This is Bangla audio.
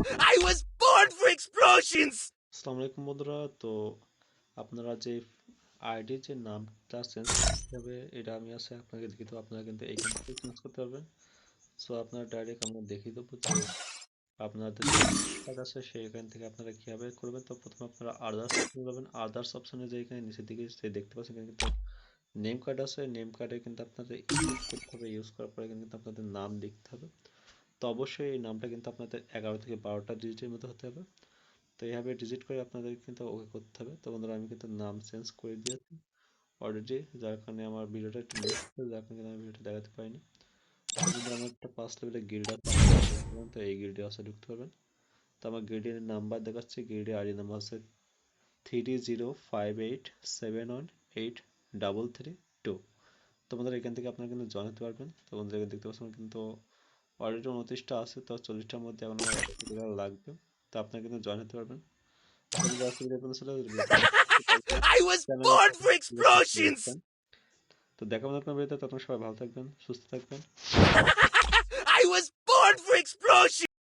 I was born for explosions! আসসালামু আলাইকুম বন্ধুরা, তো আপনারা যে আইডি যে নামটা চেঞ্জ করতে হবে, এটা আমি আছে আপনাকে দেখিয়ে দেবো, আপনারা কিন্তু এইখান থেকে চেঞ্জ করতে পারবেন। সো আপনারা ডাইরেক্ট আমরা দেখিয়ে দেবো যে আপনাদের কার্ড আছে, সেইখান থেকে আপনারা কীভাবে করবেন, তো প্রথমে আপনারা আদার্স অপশনে যাবেন আদার্স অপশনে যে এখানে নিচের দিকে যে দেখতে পাচ্ছেন কিন্তু নেম কার্ড আছে নেম কার্ডে কিন্তু আপনাদের ইউজ করতে হবে ইউজ করার পরে কিন্তু আপনাদের নাম লিখতে হবে। তো অবশ্যই এই নামটা কিন্তু আপনাদের এগারো থেকে বারোটা ডিজিটের মধ্যে হতে হবে। তো এইভাবে ডিজিট করে আপনাদের কিন্তু ওকে করতে হবে। তো বন্ধুরা, আমি কিন্তু নাম চেঞ্জ করে দিয়েছি অলরেডি যার কারণে আমার ভিডিওটা একটু হচ্ছে যার কারণে আমি ভিডিওটা দেখাতে পারিনি। আমার একটা পাঁচ লেভেলের তো এই গিল্ডে ঢুকতে পারবেন তো আমার গিল্ডের নাম্বার দেখাচ্ছে গিল্ডের আইডি নাম্বার আছে three zero five eight seven one eight double three two তো বন্ধুরা, এখান থেকে আপনারা কিন্তু জয়েন হতে পারবেন। তো বন্ধুরা দেখতে পাচ্ছেন কিন্তু অলরেডি উনত্রিশটা আছে তো চল্লিশটার মধ্যে এখন আমার লাগবে। তো আপনারা কিন্তু জয়েন হতে পারবেন। তো যদি আজকে ভিডিও পর্যন্ত ছিল, I was চ্যানেলে born for সাবস্ক্রাইব explosions! করবেন। তো দেখা হবে আপনার বাড়িতে। তখন সবাই ভালো থাকবেন সুস্থ থাকবেন।